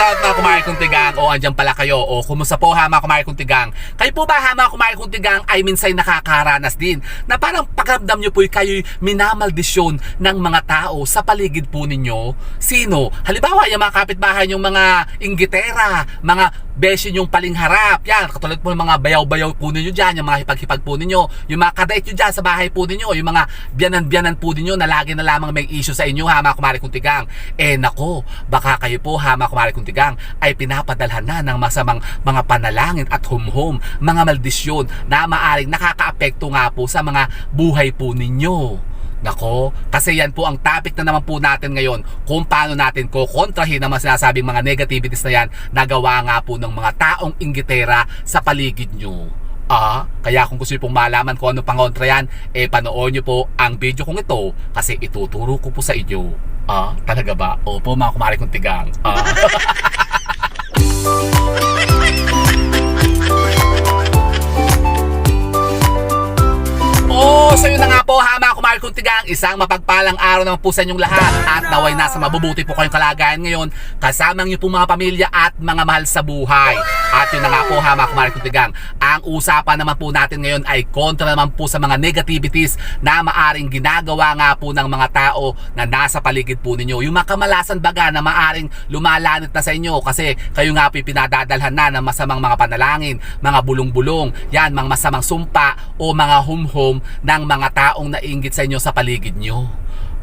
up mga kumari kong tigang? O andyan pala kayo? O kumusta po ha mga kumari kong tigang? Kayo po ba ha mga kumari kong tigang ay minsan nakakaranas din na parang pakiramdam nyo po kayo minamaldisyon ng mga tao sa paligid po ninyo? Sino? Halimbawa yung mga kapitbahay yung mga inggitera, mga beshi yung paling harap. Yan, katulad po ng mga bayaw-bayaw po ninyo dyan, yung mga hipag-hipag po ninyo, yung mga kadait nyo dyan sa bahay po ninyo, yung mga biyanan-biyanan po ninyo na lagi na lamang may issue sa inyo ha mga kumari kong tigang. Eh nako, baka kayo po ha mga kumari kong tigang ay pinapadalhan na ng masamang mga panalangin at humhum, mga maldisyon na maaring nakakaapekto nga po sa mga buhay po ninyo. Nako, kasi yan po ang topic na naman po natin ngayon kung paano natin kukontrahin ang mga sinasabing mga negativities na yan na gawa nga po ng mga taong inggitera sa paligid nyo. Ah, kaya kung gusto niyo pong malaman kung ano pang kontra yan, eh panoorin niyo po ang video kong ito kasi ituturo ko po sa inyo. Ah, talaga ba? Opo mga kumari kong tigang. Ah. Oh, so yun na nga po ha mga kumari kong tigang, isang mapagpalang araw naman po sa inyong lahat at naway nasa mabubuti po kayong kalagayan ngayon kasama niyo po mga pamilya at mga mahal sa buhay. At yun na nga po ha mga kumari kong tigang, ang usapan naman po natin ngayon ay kontra naman po sa mga negativities na maaring ginagawa nga po ng mga tao na nasa paligid po ninyo. Yung mga kamalasan baga na maaring lumalanit na sa inyo kasi kayo nga po pinadadalhan na ng masamang mga panalangin, mga bulong-bulong, yan, mga masamang sumpa o mga hum-hum ng mga taong nainggit sa inyo sa paligid nyo.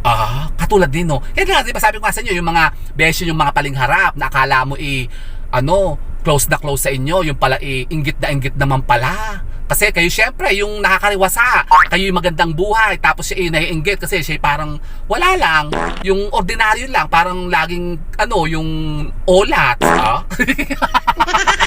Ah, katulad din no. Yan nga, di ba sabi ko nga sa inyo, yung mga beshi, yung mga paling harap, na akala mo i, ano, close na close sa inyo, yung pala i, inggit na inggit naman pala. Kasi kayo syempre, yung nakakariwasa, kayo yung magandang buhay, tapos siya ay naiinggit kasi siya parang wala lang, yung ordinaryo lang, parang laging, ano, yung olat. Ah?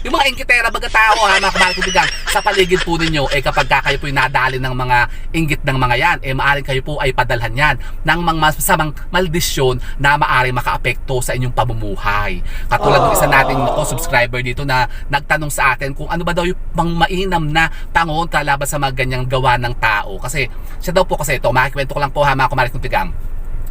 yung mga inggitera baga tao ha mga kamahal sa paligid po ninyo eh kapag ka kayo po yung nadali ng mga inggit ng mga yan eh maaring kayo po ay padalhan yan ng mga masamang maldisyon na maaring makaapekto sa inyong pamumuhay. Katulad ng isa nating nako subscriber dito na nagtanong sa atin kung ano ba daw yung pang mainam na pangontra laban sa mga ganyang gawa ng tao. Kasi siya daw po kasi ito makikwento ko lang po ha mga kamahal kubigang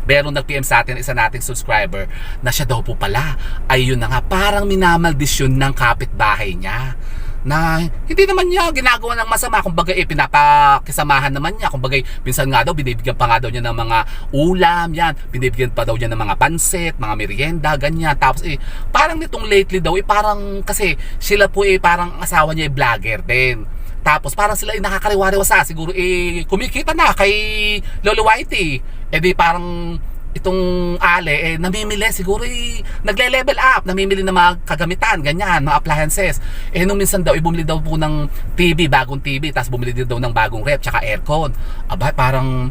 meron nag-PM sa atin isa nating subscriber na siya daw po pala. Ay yun na nga parang minamaldisyon ng kapitbahay niya. Na hindi naman niya ginagawa ng masama. Kumbaga eh pinapakisamahan naman niya. Kumbaga minsan nga daw binibigyan pa nga daw niya ng mga ulam yan. Binibigyan pa daw niya ng mga pansit mga merienda ganyan. Tapos eh parang nitong lately daw eh parang kasi sila po eh parang ang asawa niya eh vlogger din tapos parang sila ay nakakariwariwasa siguro eh kumikita na kay Lolo Whitey. Eh di parang itong ale eh namimili siguro eh nagle-level up namimili ng mga kagamitan ganyan mga appliances. Eh nung minsan daw eh, bumili daw po ng TV bagong TV tapos bumili din daw ng bagong rep tsaka aircon. Aba parang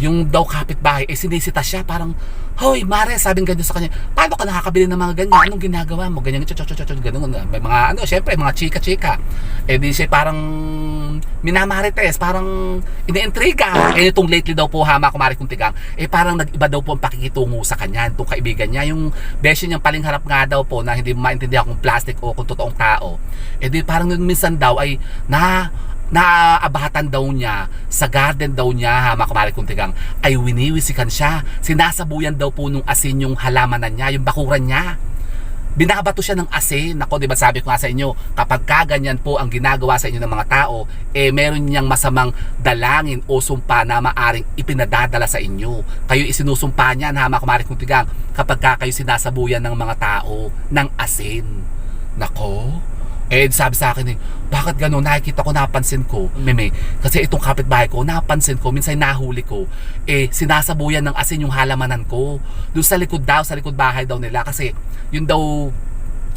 yung daw kapitbahay eh sinisita siya parang Hoy, Mare, sabing ganyan sa kanya, paano ka nakakabili ng mga ganyan? Anong ginagawa mo? Ganyan, chot, ganun. May mga, ano, syempre, mga chika-chika. Eh, di siya parang minamarites, parang iniintriga. Eh, itong lately daw po, hama kumari kong tigang, eh, parang nag-iba daw po ang pakikitungo sa kanya, itong kaibigan niya. Yung beshi niyang paling harap nga daw po, na hindi maintindihan kung plastic o kung totoong tao. Eh, di parang minsan daw ay, na, naaabatan daw niya sa garden daw niya ha mga kumari kong tigang ay winiwisikan siya. Sinasabuyan daw po nung asin yung halamanan niya yung bakuran niya. Binabato siya ng asin. Nako di ba sabi ko nga sa inyo kapag kaganyan po ang ginagawa sa inyo ng mga tao eh meron niyang masamang dalangin o sumpa na maaring ipinadadala sa inyo. Kayo isinusumpa niyan ha mga kumari kong tigang kapag ka kayo sinasabuyan ng mga tao ng asin. Nako eh, sabi sa akin eh, bakit gano'n? Nakikita ko, napansin ko, meme, kasi itong kapitbahay ko, napansin ko, minsan nahuli ko, eh, sinasabuyan ng asin yung halamanan ko. Doon sa likod daw, sa likod bahay daw nila, kasi yun daw,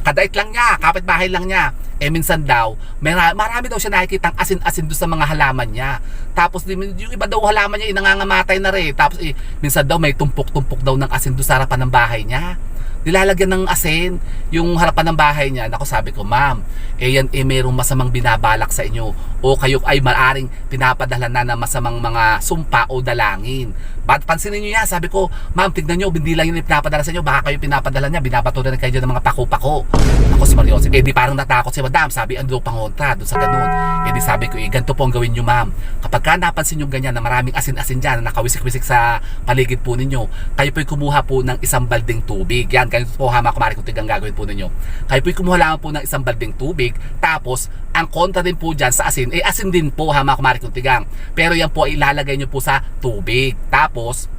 kadait lang niya, kapitbahay lang niya. Eh, minsan daw, may, marami daw siya nakikitang asin-asin doon sa mga halaman niya. Tapos, yung iba daw halaman niya, inangangamatay na rin. Tapos, eh, minsan daw, may tumpok-tumpok daw ng asin doon sa harapan ng bahay niya nilalagyan ng asin yung harapan ng bahay niya. Nako sabi ko, ma'am, eh yan eh mayroong masamang binabalak sa inyo o kayo ay maaring pinapadala na ng masamang mga sumpa o dalangin. Ba't pansinin niyo yan? Sabi ko, ma'am, tignan niyo, hindi lang yun pinapadala sa inyo, baka kayo pinapadala niya, binabato rin kayo ng mga pako-pako. Ako si Mario, eh di parang natakot si madam, sabi ano pangontra doon sa ganun. Eh di sabi ko, eh ganito po ang gawin niyo ma'am. Kapag ka napansin niyo ganyan na maraming asin-asin dyan, na nakawisik-wisik sa paligid po ninyo, kayo po'y kumuha po ng isang balding tubig. Yan, ganito po ha mga kumari kung tigang gagawin po ninyo. Kayo po'y kumuha lamang po ng isang balding tubig, tapos ang kontra din po dyan sa asin, eh asin din po ha mga kumari kung tigang. Pero yan po ay ilalagay nyo po sa tubig. Tapos,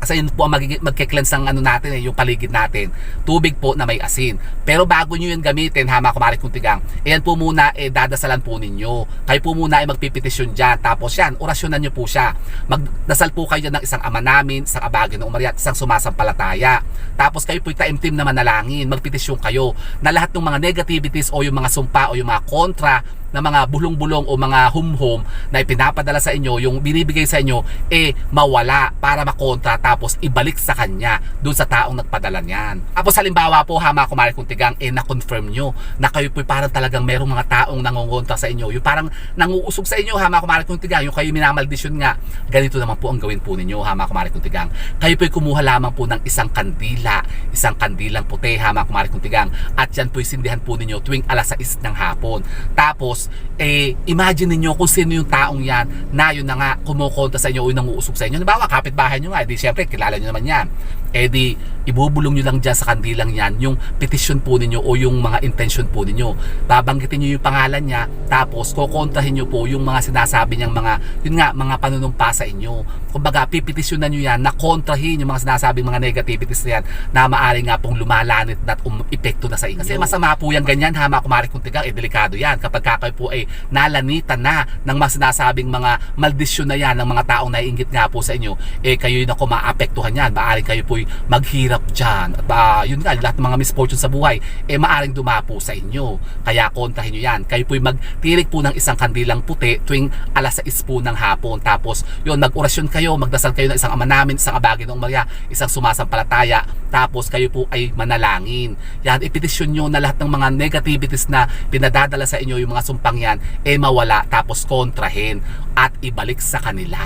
kasi yun po ang magiging, magkikleanse ng ano natin eh, yung paligid natin. Tubig po na may asin. Pero bago nyo yun gamitin, ha mga kumari kung tigang, ayan po muna, eh, dadasalan po ninyo. Kayo po muna ay magpipetisyon dyan. Tapos yan, orasyonan nyo po siya. Magdasal po kayo ng isang ama namin, isang abagin ng umariat, isang sumasampalataya. Tapos kayo po taimtim na manalangin, magpetisyon kayo na lahat ng mga negativities o yung mga sumpa o yung mga kontra na mga bulong-bulong o mga hum-hum na ipinapadala sa inyo, yung binibigay sa inyo, eh mawala para makontra tapos ibalik sa kanya dun sa taong nagpadala niyan. Tapos halimbawa po ha mga kumari kung tigang, eh na-confirm nyo na kayo po parang talagang merong mga taong nangongontra sa inyo. Yung parang nanguusog sa inyo ha mga kumari kung tigang, yung kayo minamaldisyon nga. Ganito naman po ang gawin po ninyo ha mga kumari kung tigang. Kayo po kumuha lamang po ng isang kandila, isang kandilang puti ha mga kumari kung tigang. At yan po sindihan po ninyo tuwing alas 6 ng hapon. Tapos, eh, imagine niyo kung sino yung taong yan na yun na nga kumukonta sa inyo o yung nanguusog sa inyo. Halimbawa, kapitbahay nyo nga, di syempre, kilala nyo naman yan. Eh di, ibubulong nyo lang dyan sa kandilang yan yung petition po ninyo o yung mga intention po ninyo. Babanggitin nyo yung pangalan niya, tapos kukontrahin nyo po yung mga sinasabi niyang mga, yun nga, mga panunumpa sa inyo. Kumbaga, pipetisyonan nyo yan na kontrahin yung mga sinasabing mga negativities na yan na maaari nga pong lumalanit at um, epekto na sa inyo. Kasi masama po yan ganyan, ha, mga kumari kung tigang, eh, delikado yan. Kapag kakay po ay nalanitan na ng mga sinasabing mga maldisyon na yan ng mga taong naiingit nga po sa inyo, eh kayo yun ako maapektuhan yan. Maaari kayo po maghirap dyan. At uh, yun nga, lahat ng mga misfortune sa buhay, eh maaring dumapo sa inyo. Kaya kontrahin nyo yan. Kayo po'y magtirik po ng isang kandilang puti tuwing alas 6 po ng hapon. Tapos, yun, mag-orasyon kayo, magdasal kayo ng isang ama namin, isang abagin ng Maria, isang sumasampalataya. Tapos, kayo po ay manalangin. Yan, ipetisyon nyo na lahat ng mga negativities na pinadadala sa inyo, yung mga sumpang yan, eh mawala. Tapos, kontrahin at ibalik sa kanila.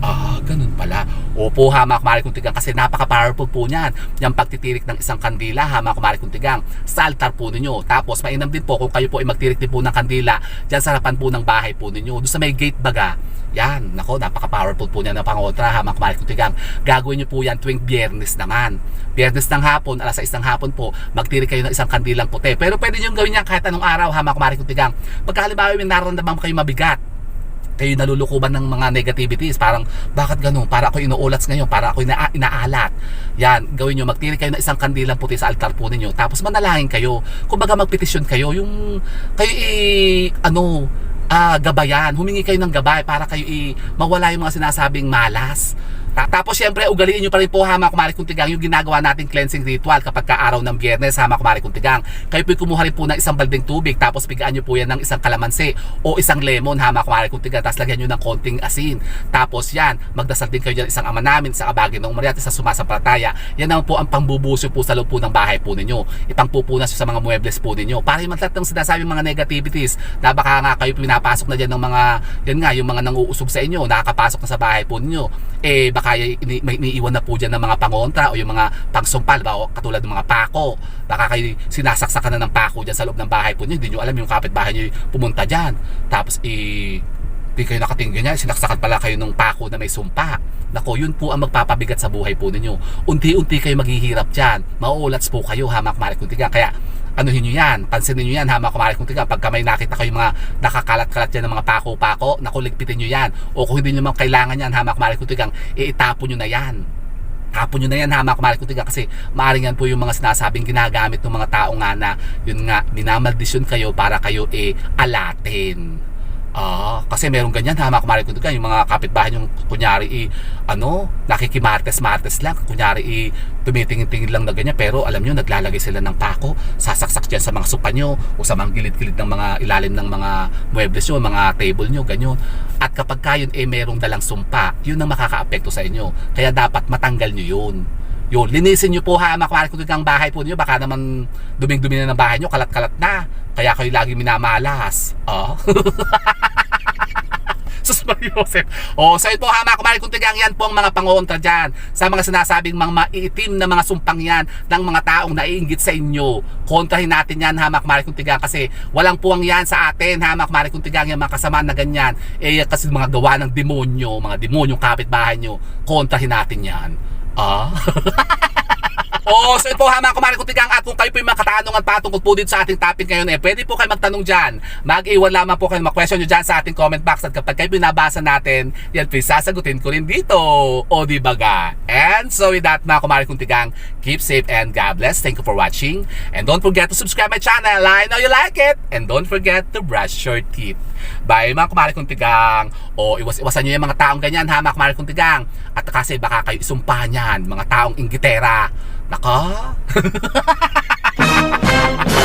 Ah, ganun pala. Opo ha mga kumari kong tigang kasi napaka-powerful po niyan. Yung pagtitirik ng isang kandila ha mga kumari kong tigang sa altar po ninyo. Tapos mainam din po kung kayo po ay magtirik din po ng kandila dyan sa harapan po ng bahay po ninyo. Doon sa may gate baga. Yan, nako, napaka-powerful po niyan ng pangontra ha mga kumari kong tigang. Gagawin niyo po yan tuwing biyernes naman. Biyernes ng hapon, alas 6 ng hapon po, magtirik kayo ng isang kandilang puti. Pero pwede niyo gawin yan kahit anong araw ha mga kumari kong tigang. Pagka halimbawa may nararamdaman kayo mabigat, kayo nalulukuban ng mga negativities. Parang bakit ganun? Para ako inuulats ngayon para ako ina inaalat. Yan gawin nyo magtiri kayo ng isang kandilang puti sa altar po ninyo. Tapos manalangin kayo. Kumbaga magpetisyon kayo yung kayo i ano ah, gabayan. Humingi kayo ng gabay para kayo i mawala yung mga sinasabing malas Tapos syempre ugaliin nyo pa rin po hama kumari kung tigang yung ginagawa nating cleansing ritual kapag ka araw ng biyernes hama kumari kung tigang. Kayo po kumuha rin po ng isang balding tubig tapos bigaan nyo po yan ng isang kalamansi o isang lemon hama kumari kung tigang tapos lagyan nyo ng konting asin. Tapos yan, magdasal din kayo dyan isang ama namin, isang abagin ng Maria at isang sumasampalataya. Yan naman po ang pambubusyo po sa loob po ng bahay po ninyo. Ipangpupunas sa mga muebles po ninyo. Para yung lahat ng sinasabing mga negativities na baka nga kayo pinapasok na dyan ng mga, yan nga, yung mga nanguusog sa inyo, nakakapasok na sa bahay po ninyo. Eh, baka ini, may iniiwan na po dyan ng mga pangontra o yung mga pangsumpal ba, o katulad ng mga pako. Baka kayo sinasaksakan na ng pako dyan sa loob ng bahay po ninyo. Hindi nyo alam yung kapitbahay nyo pumunta dyan. Tapos, eh, di kayo nakatingin niya, sinaksakan pala kayo ng pako na may sumpa. Nako, yun po ang magpapabigat sa buhay po ninyo. Unti-unti kayo maghihirap dyan. Mauulats po kayo, hamak marik kuntiga. Kaya, anuhin nyo yan, pansinin nyo yan, hamak marik kuntiga. Pagka may nakita kayo mga nakakalat-kalat dyan ng mga pako-pako, naku, ligpitin nyo yan. O kung hindi nyo man kailangan yan, hamak marik kuntigang, iitapon nyo na yan tapon nyo na yan hamak marik kuntiga kasi maaaring yan po yung mga sinasabing ginagamit ng mga tao nga na yun nga minamaldisyon kayo para kayo eh alatin Ah, kasi meron ganyan ha, mga kumari kuntugan, yung mga kapitbahay yung kunyari i ano, nakikimartes-martes lang, kunyari i tumitingin-tingin lang na ganyan, pero alam nyo, naglalagay sila ng pako, sasaksak dyan sa mga sopa nyo, o sa mga gilid-gilid ng mga ilalim ng mga muebles nyo, mga table nyo, ganyan. At kapag kayon eh merong dalang sumpa, yun ang makakaapekto sa inyo. Kaya dapat matanggal nyo yun. Yun, linisin nyo po ha, makwari ko ang bahay po niyo baka naman duming-dumi na ng bahay nyo, kalat-kalat na. Kaya kayo lagi minamalas. Oh. Sus Maria Joseph. Oh, so ito ha mga kumari kung tigang yan po ang mga pangontra dyan sa mga sinasabing mga maiitim na mga sumpang yan ng mga taong naiinggit sa inyo. Kontrahin natin yan ha mga kumari kung tigang kasi walang puwang yan sa atin ha mga kumari kung tigang yung mga kasamaan na ganyan. Eh kasi mga gawa ng demonyo, mga demonyong kapitbahay nyo. Kontrahin natin yan. 아. Oh, so po ha mga kumari kutigang at kung kayo po yung mga katanungan patungkol po dito sa ating topic ngayon eh, pwede po kayo magtanong dyan. Mag-iwan lamang po kayo ng mga question nyo dyan sa ating comment box at kapag kayo binabasa natin, yan please sasagutin ko rin dito. O di ba ga? And so with that mga kumari kutigang, keep safe and God bless. Thank you for watching. And don't forget to subscribe my channel. I know you like it. And don't forget to brush your teeth. Bye mga kumari kuntigang. O iwas-iwasan nyo yung mga taong ganyan ha mga kumari kuntigang. At kasi baka kayo isumpa niyan, mga taong inggitera. Naka!